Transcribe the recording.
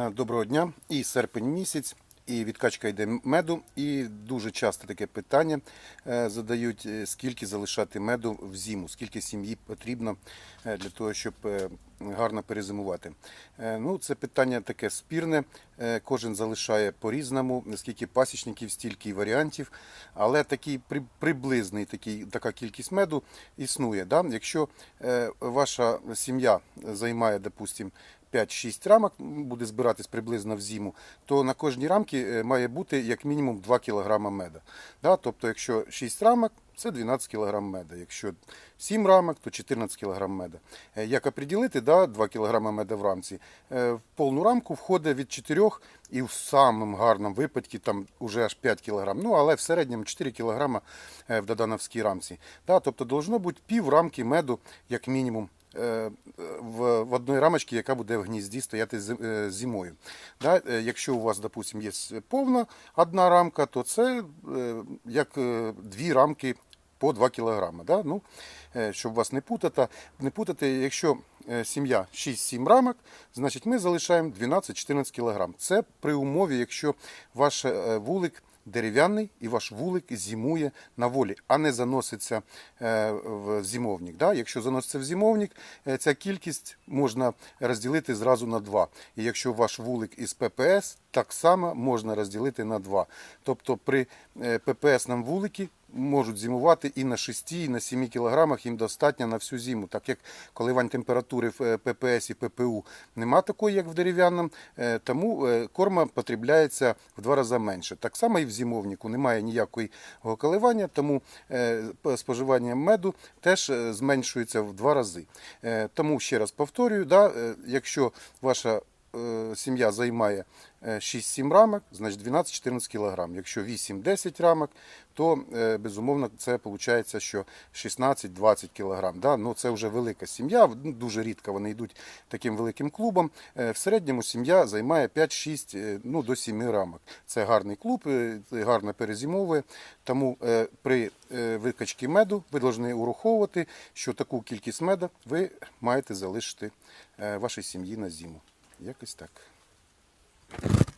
Доброго дня. І серпень місяць, і відкачка йде меду. І дуже часто таке питання е, задають, е, скільки залишати меду в зиму, скільки сім'ї потрібно е, для того, щоб гарно перезимувати. Ну, це питання таке спірне. Кожен залишає по-різному, скільки пасічників, стільки варіантів. Але такий при- приблизний такий, така кількість меду існує. Да? Якщо ваша сім'я займає, допустимо, 5-6 рамок буде збиратись приблизно в зиму, то на кожній рамці е, має бути як мінімум 2 кг меда. Да? Тобто, якщо 6 рамок, це 12 кг меда. Якщо 7 рамок, то 14 кг меда. Е, Як оприділити да, 2 кг меда в рамці? Е, В повну рамку входить від 4 і в самому гарному випадку там уже аж 5 кг. Ну, але в середньому 4 кг в додановській рамці. Да? Тобто, должно бути пів рамки меду, як мінімум в, в одній рамочці, яка буде в гнізді стояти е, зимою. Да? е, Якщо у вас, допустим, є повна одна рамка, то це е, як дві рамки по 2 кг. Да? Ну, щоб вас не путати, не путати, якщо сім'я 6-7 рамок, значить ми залишаємо 12-14 кг. Це при умові, якщо ваш вулик дерев'яний і ваш вулик зимує на волі, а не заноситься е, в зимовник. Да? Якщо заноситься в зимовник, е, ця кількість можна розділити зразу на два. І якщо ваш вулик із ППС, так само можна розділити на два. Тобто при е, ППС-нам вуликі можуть зимувати і на 6, і на 7 кілограмах, їм достатньо на всю зиму. Так як коливань температури в е, ППС і ППУ нема такої, як в дерев'яному, е, тому е, корма потребляється в два рази менше. Так само і в зимовнику немає ніякого коливання, тому споживання меду теж зменшується в два рази. Тому ще раз повторюю, да, якщо ваша сім'я займає е, 6-7 рамок, значить 12-14 кг. Якщо 8-10 рамок, то е, безумовно це виходить, що 16-20 кг. Да? Ну, це вже велика сім'я, ну, дуже рідко вони йдуть таким великим клубом. Е, В середньому сім'я займає 5-6 е, ну, до 7 рамок. Це гарний клуб, е, гарно перезимовує. Тому е, при е, викачці меду ви повинні ураховувати, що таку кількість меда ви маєте залишити е, вашій сім'ї на зиму. Якось так.